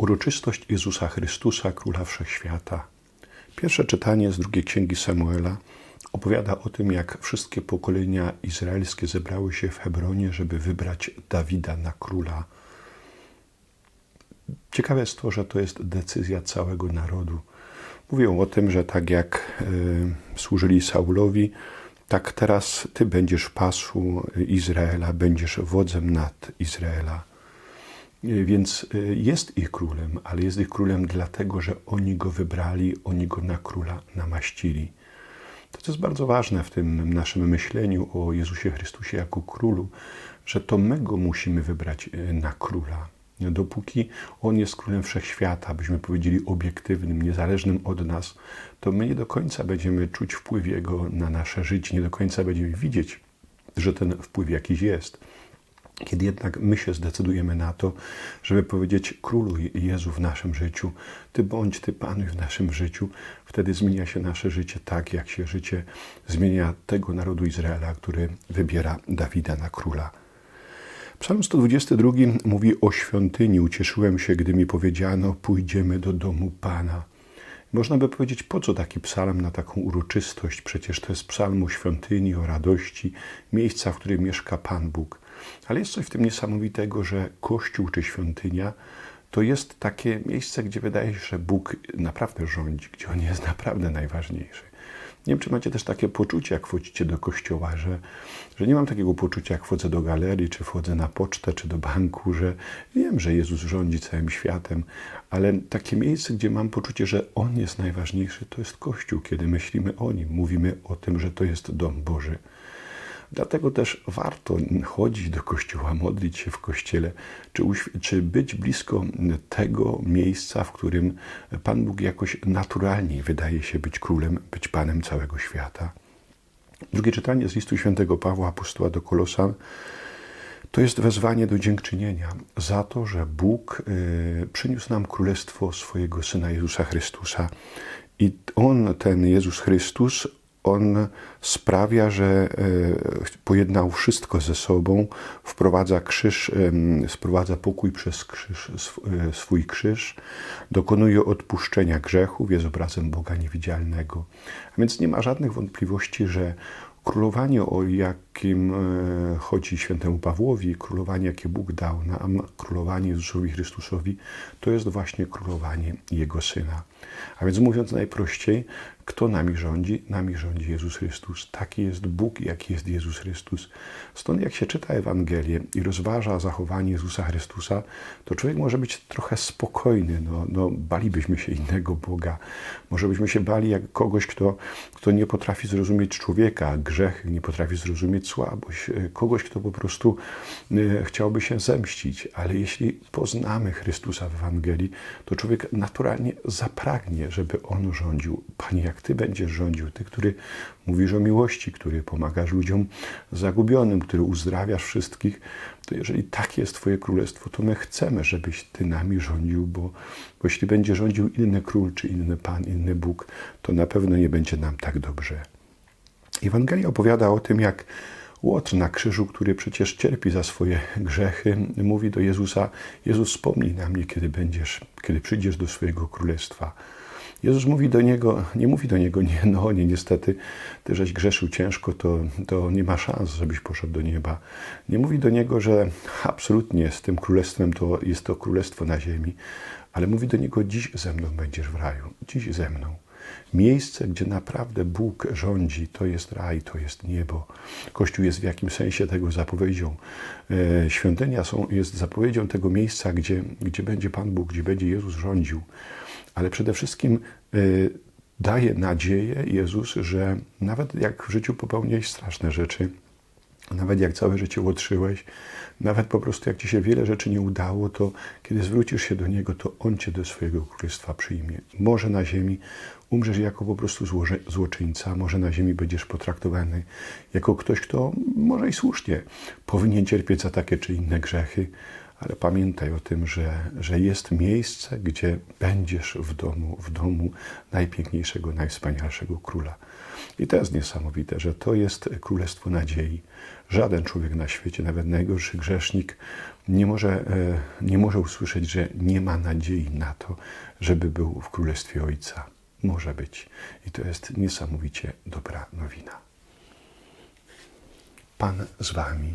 Uroczystość Jezusa Chrystusa, Króla Wszechświata. Pierwsze czytanie z drugiej księgi Samuela opowiada o tym, jak wszystkie pokolenia izraelskie zebrały się w Hebronie, żeby wybrać Dawida na króla. Ciekawe jest to, że to jest decyzja całego narodu. Mówią o tym, że tak jak y, służyli Saulowi, tak teraz ty będziesz pasu Izraela, będziesz wodzem nad Izraela. Więc y, jest ich królem, ale jest ich królem dlatego, że oni go wybrali, oni go na króla namaścili. To, co jest bardzo ważne w tym naszym myśleniu o Jezusie Chrystusie jako królu, że to my go musimy wybrać y, na króla. Dopóki On jest królem wszechświata, byśmy powiedzieli obiektywnym, niezależnym od nas, to my nie do końca będziemy czuć wpływ Jego na nasze życie, nie do końca będziemy widzieć, że ten wpływ jakiś jest. Kiedy jednak my się zdecydujemy na to, żeby powiedzieć Królu Jezu w naszym życiu, Ty bądź, Ty Panuj w naszym życiu, wtedy zmienia się nasze życie tak, jak się życie zmienia tego narodu Izraela, który wybiera Dawida na króla. Psalm 122 mówi o świątyni. Ucieszyłem się, gdy mi powiedziano, pójdziemy do domu Pana. Można by powiedzieć, po co taki psalm na taką uroczystość? Przecież to jest psalm o świątyni, o radości, miejsca, w którym mieszka Pan Bóg. Ale jest coś w tym niesamowitego, że Kościół czy świątynia to jest takie miejsce, gdzie wydaje się, że Bóg naprawdę rządzi, gdzie On jest naprawdę najważniejszy. Nie wiem, czy macie też takie poczucie, jak wchodzicie do kościoła, że, że nie mam takiego poczucia, jak wchodzę do galerii, czy wchodzę na pocztę, czy do banku, że wiem, że Jezus rządzi całym światem, ale takie miejsce, gdzie mam poczucie, że On jest najważniejszy, to jest Kościół, kiedy myślimy o Nim, mówimy o tym, że to jest dom Boży. Dlatego też warto chodzić do kościoła, modlić się w kościele, czy, czy być blisko tego miejsca, w którym Pan Bóg jakoś naturalnie wydaje się być królem, być Panem całego świata. Drugie czytanie z listu świętego Pawła Apostoła do Kolosan to jest wezwanie do dziękczynienia za to, że Bóg y, przyniósł nam królestwo swojego Syna Jezusa Chrystusa. I On, ten Jezus Chrystus, on sprawia, że e, pojednał wszystko ze sobą, wprowadza krzyż, sprowadza pokój przez krzyż, e, swój krzyż, dokonuje odpuszczenia grzechów, jest obrazem Boga niewidzialnego. A więc nie ma żadnych wątpliwości, że królowanie, o jakim e, chodzi świętemu Pawłowi, królowanie, jakie Bóg dał nam, królowanie Jezusowi Chrystusowi, to jest właśnie królowanie Jego Syna. A więc mówiąc najprościej, kto nami rządzi? Nami rządzi Jezus Chrystus. Taki jest Bóg, jaki jest Jezus Chrystus. Stąd jak się czyta Ewangelię i rozważa zachowanie Jezusa Chrystusa, to człowiek może być trochę spokojny. No, no, balibyśmy się innego Boga. Może byśmy się bali jak kogoś, kto, kto nie potrafi zrozumieć człowieka, grzech, nie potrafi zrozumieć słabość. E, kogoś, kto po prostu e, chciałby się zemścić. Ale jeśli poznamy Chrystusa w Ewangelii, to człowiek naturalnie zapragnie, żeby On rządził. Panie, jak ty będziesz rządził, Ty, który mówisz o miłości, który pomagasz ludziom zagubionym, który uzdrawiasz wszystkich, to jeżeli takie jest Twoje królestwo, to my chcemy, żebyś Ty nami rządził, bo, bo jeśli będzie rządził inny król, czy inny Pan, inny Bóg, to na pewno nie będzie nam tak dobrze. Ewangelia opowiada o tym, jak Łotr na krzyżu, który przecież cierpi za swoje grzechy, mówi do Jezusa: Jezus, wspomnij na mnie, kiedy będziesz, kiedy przyjdziesz do swojego królestwa. Jezus mówi do niego, nie mówi do niego, nie, no nie, niestety, ty żeś grzeszył ciężko, to, to nie ma szans, żebyś poszedł do nieba. Nie mówi do niego, że absolutnie z tym królestwem to jest to królestwo na ziemi, ale mówi do niego, dziś ze mną będziesz w raju, dziś ze mną. Miejsce, gdzie naprawdę Bóg rządzi, to jest raj, to jest niebo. Kościół jest w jakimś sensie tego zapowiedzią. E, świątynia są, jest zapowiedzią tego miejsca, gdzie, gdzie będzie Pan Bóg, gdzie będzie Jezus rządził ale przede wszystkim y, daje nadzieję Jezus, że nawet jak w życiu popełniłeś straszne rzeczy, nawet jak całe życie łotrzyłeś, nawet po prostu jak ci się wiele rzeczy nie udało, to kiedy zwrócisz się do Niego, to On cię do swojego królestwa przyjmie. Może na ziemi umrzesz jako po prostu złoczyńca, może na ziemi będziesz potraktowany jako ktoś, kto może i słusznie powinien cierpieć za takie czy inne grzechy, ale pamiętaj o tym, że, że jest miejsce, gdzie będziesz w domu, w domu najpiękniejszego, najwspanialszego króla. I to jest niesamowite, że to jest królestwo nadziei. Żaden człowiek na świecie, nawet najgorszy grzesznik, nie może, e, nie może usłyszeć, że nie ma nadziei na to, żeby był w królestwie Ojca. Może być. I to jest niesamowicie dobra nowina. Pan z Wami.